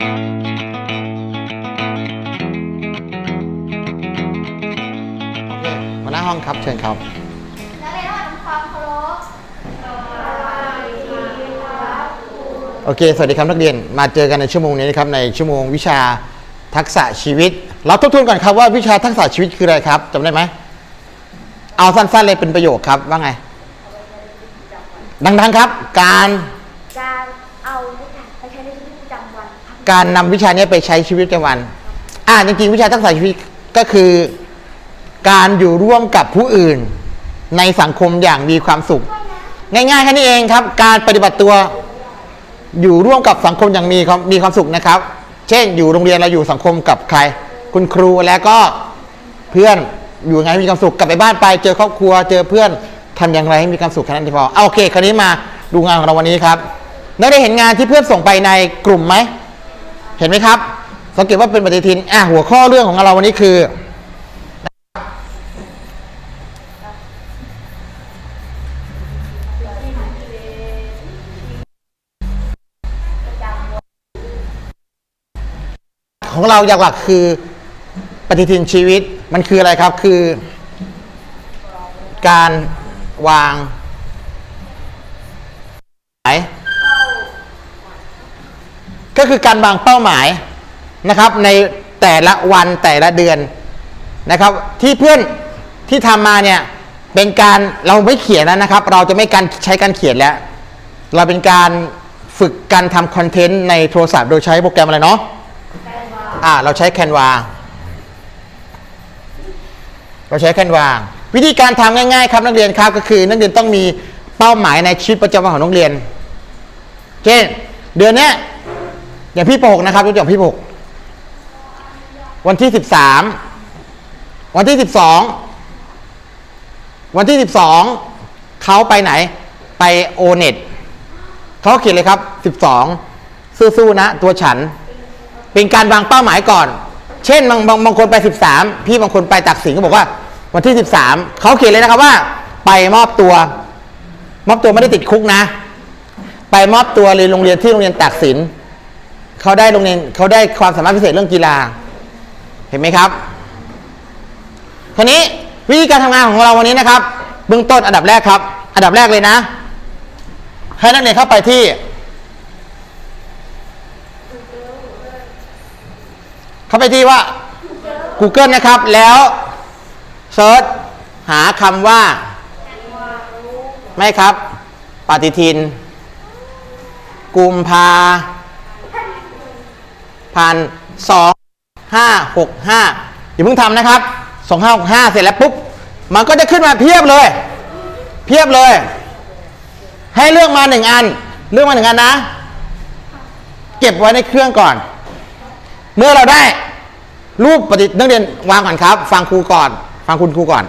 หัวหน้าห้องครับเชิญครับนักเรียนทำความเคารพโอเค สวัสดีครับนักเรียนมาเจอกันในชั่วโมงนี้นะครับในชั่วโมงวิชาทักษะชีวิต เราทบทวนก่อนครับว่าวิชาทักษะชีวิตคืออะไรครับจำได้ไหมเอาสั้นๆเลยเป็นประโยคครับว่าไง ดังๆครับ การเอาวิชาไปใช้ในชีวิตประจำวันครับ การนำวิชานี้ไปใช้ชีวิตประจำวัน อ่าจริงๆวิชาทักษะชีวิตก็คือ การอยู่ร่วมกับผู้อื่น ในสังคมอย่างมีความสุข ง่ายๆแค่นี้เองครับ การปฏิบัติตัวอยู่ร่วมกับสังคมอย่างมีความมีความสุขนะครับ เช่น อยู่โรงเรียนเราอยู่สังคมกับใคร คุณครูแล้วก็เพื่อนอยู่ไงมีความสุขกลับไปบ้านไป เจอครอบครัว เจอเพื่อนทำอย่างไรให้มีความสุขแค่นั้นพอเอาโอเค คราวนี้มาดูงานของเราวันนี้ครับนักได้เห็นงานที่เพื่อนส่งไปในกลุ่มไหม เห็นไหมครับ สังเกตว่าเป็นปฏิทินอะหัวข้อเรื่องของเราวันนี้คือ ของเราอย่างหลักคือปฏิทินชีวิตมันคืออะไรครับ คือ การวางหมาย ก็คือการวางเป้าหมายนะครับในแต่ละวันแต่ละเดือนนะครับ ที่เพื่อนที่ทำมาเนี่ยเป็นการเราไม่เขียนแล้วนะครับ เราจะไม่การใช้การเขียนแล้ว เราเป็นการฝึกการทำคอนเทนต์ในโทรศัพท์โดยใช้โปรแกรมอะไรเนาะอ่าเราใช้แคนวาเราใช้แคนวาวิธีการทำง่ายๆ ครับนักเรียนครับก็คือ นักเรียนต้องมีเป้าหมายในชีวิตประจำวันของนักเรียน เช่น เดือนนี้ อย่างพี่ปกนะครับยกตัวอย่างพี่ปกวันที่สิบสามวันที่สิบสองวันที่สิบสองเขาไปไหน ไปโอเน็ตเขาเขียนเลยครับสิบสองสู้ๆนะ ตัวฉัน เป็นการวางเป้าหมายก่อน เช่นบางบางบางคนไป13พี่บางคนไปตักสินก็บอกว่า วันที่13เขาเขียนเลยนะครับว่า ไปมอบตัว มอบตัวไม่ได้ติดคุกนะ ไปมอบตัวเรียนโรงเรียนที่โรงเรียนตักสิน เขาได้โรงเรียนเขาได้ความสามารถพิเศษเรื่องกีฬา เห็นไหมครับคราวนี้วิธีการทำงานของเราวันนี้นะครับ เบื้องต้นอันดับแรกครับ อันดับแรกเลยนะ ให้นักเรียนเข้าไปที่ เข้าไปที่ว่า Google นะครับ แล้วเซิร์ชหาคำว่า ไม่ครับ ปฏิทิน กุมภา พันสองห้าหกห้าอย่าเพิ่งทำนะครับสองห้าหกห้าเสร็จแล้วปุ๊บ มันก็จะขึ้นมาเพียบเลย เพียบเลย ให้เลือกมาหนึ่งอัน เลือกมาหนึ่งอันนะ เก็บไว้ในเครื่องก่อน เมื่อเราได้ รูปปฏินักเรียนวางก่อนครับ ฟังครูก่อน ฟังคุณครูก่อน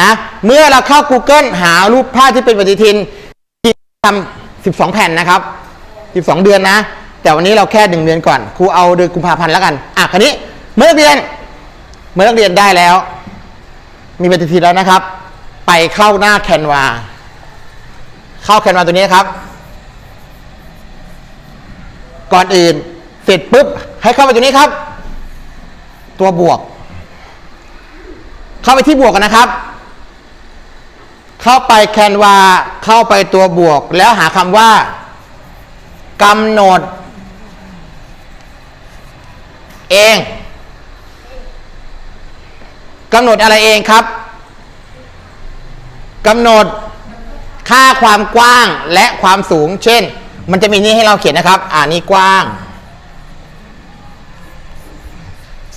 นะ เมื่อเราเข้า Google หารูปภาพที่เป็นปฏิทินที่ทำ12 แผ่นนะครับ 12 เดือนนะ แต่วันนี้เราแค่หนึ่งเดือนก่อนครูเอาเดือนกุมภาพันธ์แล้วกันอะคันนี้เมื่อนักเรียนเมื่อนักเรียนได้แล้ว มีปฏิทินแล้วนะครับ ไปเข้าหน้าแคนวาเข้าแคนวาตัวนี้นครับ ก่อนอื่นเสร็จปุ๊บให้เข้าไปตัวนี้ครับ ตัวบวก เข้าไปที่บวกกันนะครับ เข้าไปแคนวาเข้าไปตัวบวก แล้วหาคำว่ากำหนด เองกำหนดอะไรเองครับกำหนดค่าความกว้างและความสูง เช่น มันจะมีนี่ให้เราเขียนนะครับ อ่านี่กว้าง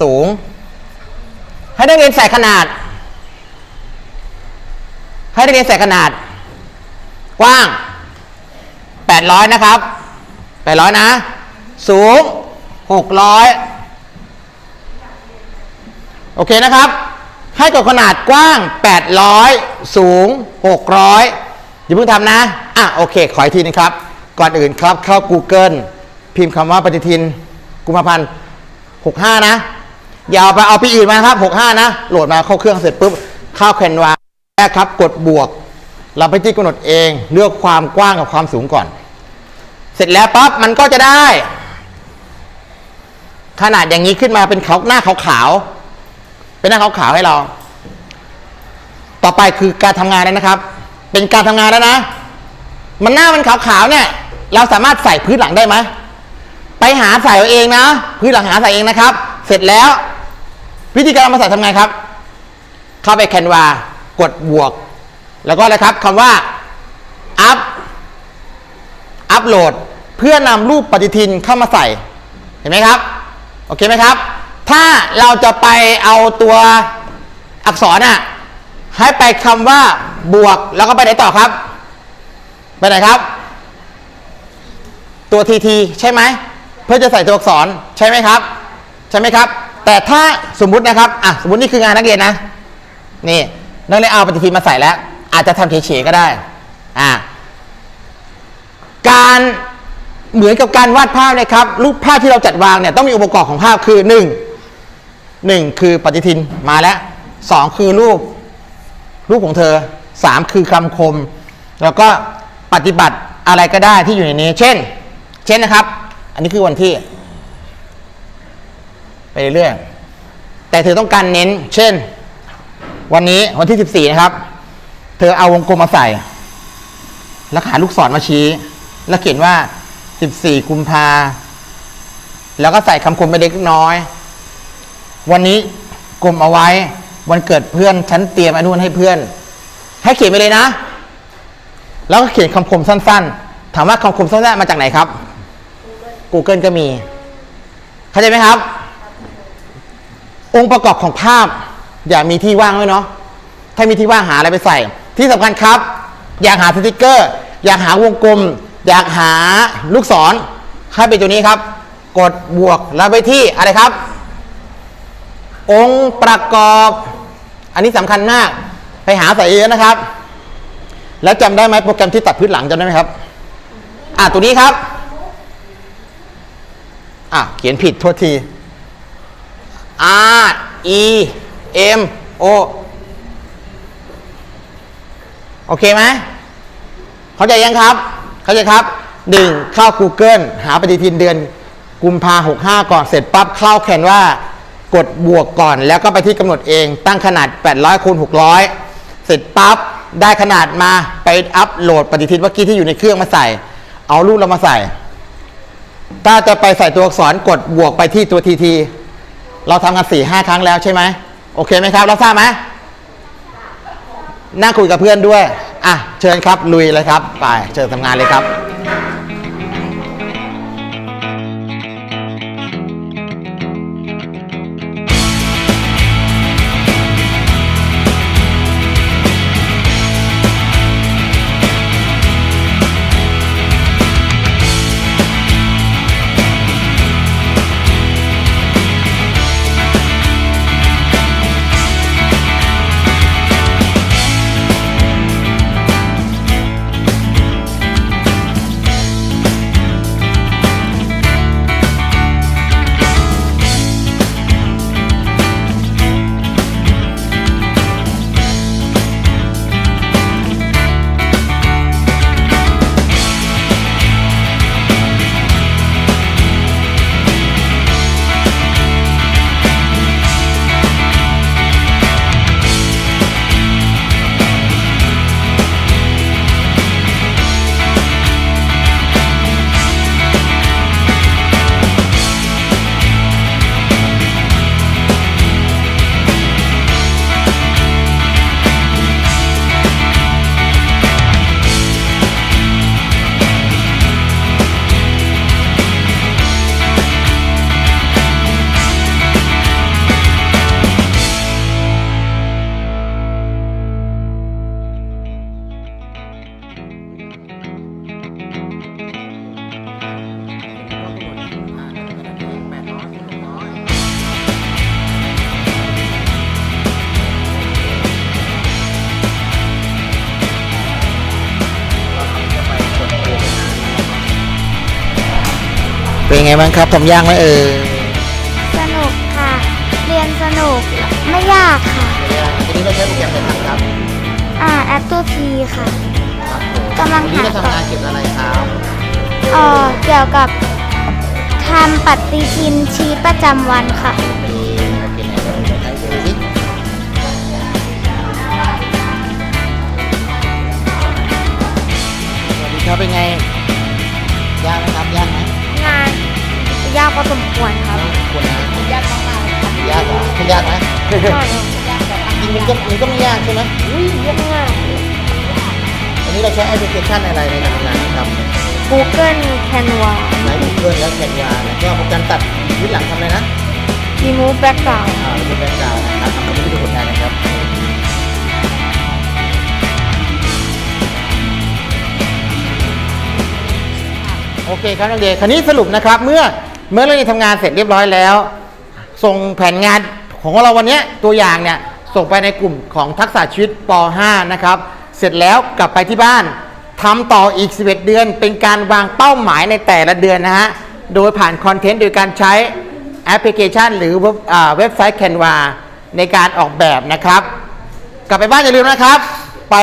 สูง ให้นักเรียนใส่ขนาด ให้นักเรียนใส่ขนาด กว้าง 800 นะครับ 800 นะ สูง 600 โอเคนะครับ ให้กดขนาดกว้าง 800 สูง 600 อย่าเพิ่งทำนะ อะโอเค ขออีกทีนึงครับ ก่อนอื่นครับเข้า Google พิมพ์คำว่าปฏิทินกุมภาพันธ์ 65 นะ อย่าเอาไปเอาปีอื่นมาครับ 65 นะ โหลดมาเข้าเครื่องเสร็จปุ๊บ เข้าแคนวาแรกครับ กดบวก เราไปที่กำหนดเอง เลือกความกว้างกับความสูงก่อน เสร็จแล้วปั๊บมันก็จะได้ขนาดอย่างนี้ขึ้นมาเป็นเขาหน้าขาวๆ เป็นหน้าขาวๆให้เรา ต่อไปคือการทำงานแล้วนะครับ เป็นการทำงานแล้วนะ มันหน้ามันขาวๆเนี่ย เราสามารถใส่พื้นหลังได้ไหมไปหาใส่เอาเองนะ พื้นหลังหาใส่เองนะครับ เสร็จแล้ว วิธีการเอามาใส่ทำไงครับ เข้าไปแคนวากดบวก แล้วก็อะไรครับคำว่าอัพอัพโหลดเพื่อนำรูปปฏิทินเข้ามาใส่ เห็นไหมครับ โอเคไหมครับ ถ้าเราจะไปเอาตัวอักษรน่ะให้ไปคำว่าบวกแล้วก็ไปไหนต่อครับ ไปไหนครับ ตัวทีทีใช่ไหมเพื่อจะใส่ตัวอักษรใช่ไหมครับ ใช่ไหมครับ แต่ถ้าสมมุตินะครับอะสมมตินี่คืองานนักเรียนนะนี่นักเรียนเอาปฏิทินมาใส่แล้ว อาจจะทำเฉยๆก็ได้อ่าการเหมือนกับการวาดภาพเลยครับ รูปภาพที่เราจัดวางเนี่ยต้องมีองค์ประกอบของภาพคือหนึ่ง หนึ่งคือปฏิทินมาแล้วสองคือรูปรูปของเธอสามคือคำคม แล้วก็ปฏิบัติอะไรก็ได้ที่อยู่ในนี้ เช่น เช่นนะครับ อันนี้คือวันที่ ไปเรื่อยแต่เธอต้องการเน้น เช่น วันนี้วันที่14นะครับ เธอเอาวงกลมมาใส่ แล้วหาลูกศรมาชี้ แล้วเขียนว่า14กุมภาแล้วก็ใส่คำคมไปเล็กน้อย วันนี้กลมเอาไว้ วันเกิดเพื่อนฉันเตรียมอนนุนให้เพื่อน ให้เขียนไปเลยนะ แล้วก็เขียนคำคมสั้น ๆ ถามว่าคำคมสั้นๆมาจากไหนครับ Google ก็มี เข้าใจไหมครับ องค์ประกอบของภาพ อย่ามีที่ว่างไว้เนาะถ้ามีที่ว่างหาอะไรไปใส่ ที่สำคัญครับ อยากหาสติกเกอร์ อยากหาวงกลม อยากหาลูกศรให้ไปตัวนี้ครับ กดบวกแล้วไปที่อะไรครับ องค์ประกอบ อันนี้สำคัญมาก ไปหาใส่เยอะนะครับ แล้วจำได้ไหมโปรแกรมที่ตัดพื้นหลังจำได้ไหมครับ อะตัวนี้ครับอะเขียนผิดโทษที R E M O โอเคไหมเข้าใจยังครับ เข้าใจครับหนึ่งเข้า Google หาปฏิทินเดือนกุมภาหกห้าก่อนเสร็จปั๊บเข้าแคนว่า กดบวกก่อนแล้วก็ไปที่กำหนดเองตั้งขนาด 800คูณ600 เสร็จปั๊บได้ขนาดมาไปอัพโหลดปฏิทินเมื่อกี้ที่อยู่ในเครื่องมาใส่ เอารูปเรามาใส่ ถ้าจะไปใส่ตัวอักษรกดบวกไปที่ตัวทีทีเราทำกันสี่ห้าครั้งแล้วใช่ไหมโอเคไหมครับเราทราบไหมนั่งคุยกับเพื่อนด้วย อะ เชิญครับ ลุยเลยครับ ไป เชิญทำงานเลยครับ เป็นไงบ้างครับทำยากไหมเออสนุกค่ะ เรียนสนุกไม่ยากค่ะทีนี้เราใช้โปรแกรมอะไรทำครับอ่าแอปตัวทีค่ะกำลังวันนี้หาเราทำงานเกี่ยวกับอะไรครับเอ่อเกี่ยวกับททำปฏิทินชีตประจำวันค่ะโอเพอสมควรครับควรนะยากมากๆครับยากเหรอคุณยากไหมยากแบบจริงๆมันก็มันก็ไม่ยากใช่ไหมอุ้ยยากมากวันนี้เราใช้แอปพลิเคชันอะไรในการทำงานครับ Google Canva ใช้เพื่อนและแคนวาแล้วก็โปรแกรมตัดวิดหลังทำอะไรนะ Remove Background อ่าเป็นแบ็กกราวด์นะครับทำให้ดูผลงานนะครับ โอเคครับนักเรียนคราวนี้สรุปนะครับเมื่อ เมื่อเราทำงานเสร็จเรียบร้อยแล้ว ส่งแผนงานของเราวันนี้ตัวอย่างเนี่ยส่งไปในกลุ่มของทักษะชีวิตป .5 นะครับ เสร็จแล้วกลับไปที่บ้านทำต่ออีก 11 เดือน เป็นการวางเป้าหมายในแต่ละเดือนนะฮะ โดยผ่านคอนเทนต์โดยการใช้แอปพลิเคชัน หรือเว็บเว็บไซต์ Canva ในการออกแบบนะครับ กลับไปบ้านอย่าลืมนะครับ ไป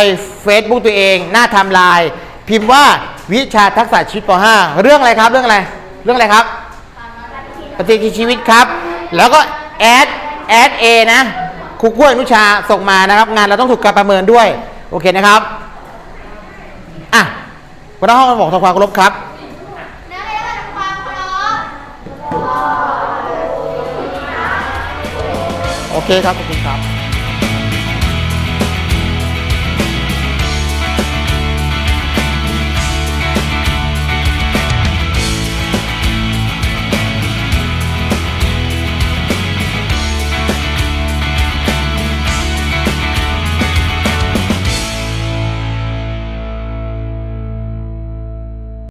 Facebook ตัวเอง หน้าไทม์ไลน์พิมพ์ว่าวิชาทักษะชีวิตป .5 เรื่องอะไรครับ เรื่องอะไร เรื่องอะไรครับ ปฏิทินชีวิตครับ แล้วก็แอดแอดเอนะครูกล้วยอนุชาส่งมานะครับ งานเราต้องถูกการประเมินด้วย โอเคนะครับอะวันนี้ห้องบอกทำความเคารพครับโอเคครับขอบคุณครับ